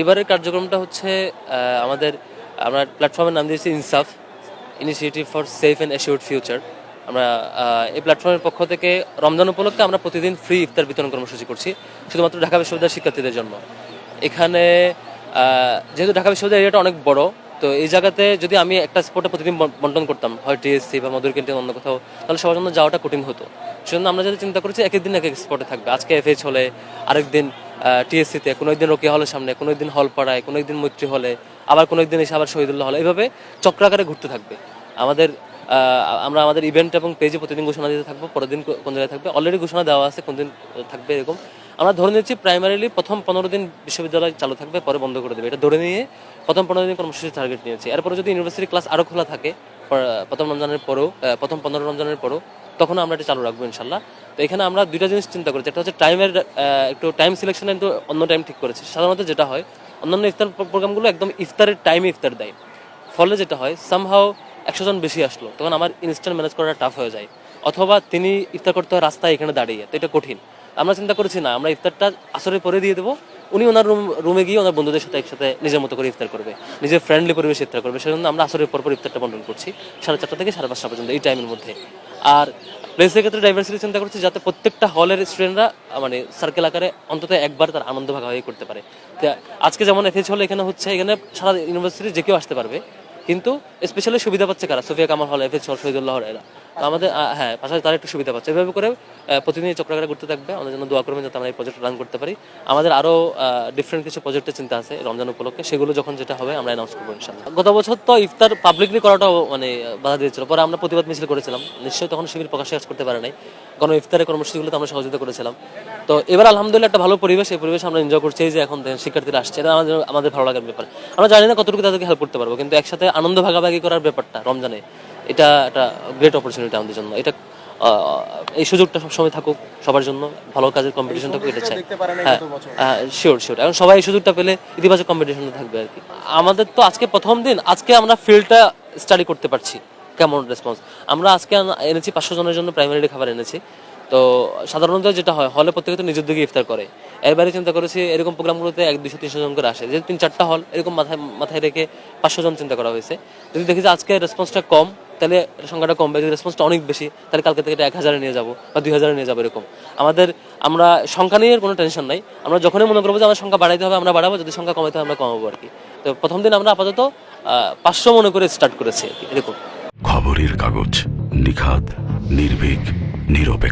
এবারের কার্যক্রমটা হচ্ছে আমাদের, আমরা প্ল্যাটফর্মের নাম দিয়েছি Insaf initiative for safe and assured future আমরা এই প্ল্যাটফর্মের পক্ষ থেকে রমজান উপলক্ষে আমরা প্রতিদিন ফ্রি ইফতার বিতরণ কর্মসূচি করছি, শুধুমাত্র ঢাকা বিশ্ববিদ্যালয়ের শিক্ষার্থীদের জন্য। এখানে যেহেতু ঢাকা বিশ্ববিদ্যালয় এরিয়াটা অনেক বড়, তো এই জায়গাতে যদি আমি একটা স্পটে প্রতিদিন বন্টন করতাম, হয় টিএসসি বা মধুর ক্যান্টিন অন্য কোথাও, তাহলে সবার জন্য যাওয়াটা কঠিন হতো। সেজন্য আমরা যদি চিন্তা করেছি এক এক দিন এক এক স্পটে থাকবে। আজকে এফএইচ হলে আরেক দিন টিএসসিতে কোনো একদিন রোকিয়া হলের সামনে কোনো একদিন হলপাড়ায় কোনো একদিন মৈত্রী হলে, আবার কোনো একদিন এসে আবার শহীদুল্লাহ হলে, এইভাবে চক্রাকারে ঘুরতে থাকবে। আমাদের আমরা আমাদের ইভেন্ট এবং পেজে প্রতিদিন ঘোষণা দিতে থাকব পরের দিন কোন জায়গায় থাকবে। অলরেডি ঘোষণা দেওয়া আছে কোন দিন থাকবে এরকম। আমরা ধরে নিচ্ছি প্রাইমারিলি প্রথম পনেরো দিন বিশ্ববিদ্যালয় চালু থাকবে, পরে বন্ধ করে দেবে। এটা ধরে নিয়ে প্রথম পনেরো দিন কর্মসূচি টার্গেট নিয়েছি। এরপরে যদি ইউনিভার্সিটি ক্লাস আরও খোলা থাকে প্রথম রমজানের পরেও প্রথম পনেরো রমজানের পরেও তখন আমরা এটা চালু রাখব ইনশাল্লাহ। তো এখানে আমরা দুইটা জিনিস চিন্তা করেছি। একটা হচ্ছে টাইমের একটু টাইম সিলেকশন একটু অন্য টাইম ঠিক করেছি। সাধারণত যেটা হয়, অন্যান্য ইফতার প্রোগ্রামগুলো একদম ইফতারের টাইমে ইফতার দেয়। ফলে যেটা হয় সামহাও একশো জন বেশি আসলো, তখন আমার ইনস্ট্যান্ট ম্যানেজ করাটা টাফ হয়ে যায়। অথবা তিনি ইফতার করতে হয় রাস্তায় এখানে দাঁড়িয়ে, তো এটা কঠিন। আমরা চিন্তা করেছি, না, আমরা ইফতারটা আসরে পরে দিয়ে দেবো। উনি ওনার রুম রুমে গিয়ে ওনার বন্ধুদের সাথে একসাথে নিজের মতো করে ইফতার করবে। নিজের ফ্রেন্ডলি পরিবেশে ইফতার করবে। সেজন্য আমরা আসরের পর পর ইফতারটা বন্টন করছি, সাড়ে চারটা থেকে সাড়ে পাঁচটা পর্যন্ত এই টাইমের মধ্যে। আর প্লেসের ক্ষেত্রে ডাইভার্সিটি চিন্তা করছি যাতে প্রত্যেকটা হলের স্টুডেন্টরা মানে সার্কেল আকারে অন্তত একবার তার আনন্দ ভাগাভাগি করতে পারে। আজকে যেমন এফএস হল এখানে হচ্ছে, এখানে সারা ইউনিভার্সিটি যে কেউ আসতে পারবে। কিন্তু স্পেশালি সুবিধা পাচ্ছে কারা? সোফিয়া কামাল হল হল, শহীদুল্লাহ হল, এরা। তো আমাদের হ্যাঁ পাশাপাশি তারা একটু সুবিধা পাচ্ছে। এভাবে করে প্রতিদিন চক্রাকারে ঘুরতে থাকবে। আমাদের জন্য দোয়া করবেন যাতে আমরা এই প্রজেক্ট রান করতে পারি। আমাদের আরও ডিফারেন্ট কিছু প্রজেক্টের চিন্তা আছে রমজান উপলক্ষে। সেগুলো যখন যেটা হবে আমরা অ্যানাউন্স করব ইনশাল্লাহ গত বছর তো ইফতার পাবলিকলি করাটাও মানে বাধা দিয়েছিল। পরে আমরা প্রতিবাদ মিছিল করেছিলাম। নিশ্চয়ই তখন শিবির প্রকাশ্যে কাজ করতে পারে নাই। কারণ ইফতারের কর্মসূচিগুলোতে আমরা সহযোগিতা করেছিলাম। তো এবার আলহামদুলিল্লাহ একটা ভালো পরিবেশ। এই পরিবেশ আমরা এনজয় করছি। যে এখন শিক্ষার্থীরা আসছে, এটা আমাদের আমাদের ভালো লাগার ব্যাপার। আমরা জানি না কতটুকু তাদেরকে হেল্প করতে পারব। কিন্তু একসাথে আনন্দ ভাগাভাগি করার ব্যাপারটা রমজানে এটা একটা গ্রেট অপরচুনিটি আমাদের জন্য। এটা এই সুযোগটা সবসময় থাকুক সবার জন্য ভালো কাজের কম্পিটিশন থাকুক এটা চাই। হ্যাঁ শিওর শিওর এখন সবাই এই সুযোগটা পেলে ইতিবাচক কম্পিটিশন থাকবে আর কি। আমাদের তো আজকে প্রথম দিন আজকে আমরা ফিল্ডটা স্টাডি করতে পারছি কেমন রেসপন্স আমরা আজকে এনেছি পাঁচশো জনের জন্য প্রাইমারি খাবার এনেছি। তো সাধারণত যেটা হয় হলে প্রত্যেকে তো নিজের দিকে ইফতার করে। এবারে চিন্তা করেছি, এরকম প্রোগ্রামগুলোতে এক, দুশো, তিনশো জন করে আসে। যেহেতু তিন, চারটা হল এরকম মাথায় মাথায় রেখে পাঁচশো জন চিন্তা করা হয়েছে। যদি দেখি যে আজকে রেসপন্সটা কম, তাহলে সংখ্যাটা কমবে। যদি রেসপন্সটা অনেক বেশি, তাহলে কালকে থেকে এটা এক হাজারে নিয়ে যাব বা দুই হাজারে নিয়ে যাব এরকম। আমাদের, আমরা সংখ্যা নিয়ে কোনো টেনশন নাই। আমরা যখনই মনে করব যে আমার সংখ্যা বাড়াইতে হবে, আমরা বাড়াবো। যদি সংখ্যা কমাইতে হবে আমরা কমাবো আর কি। তো প্রথম দিন আমরা আপাতত পাঁচশো মনে করে স্টার্ট করেছি আর কি, এরকম। খবরের কাগজ নিখাত, নির্ভীক, নিরপেক্ষ।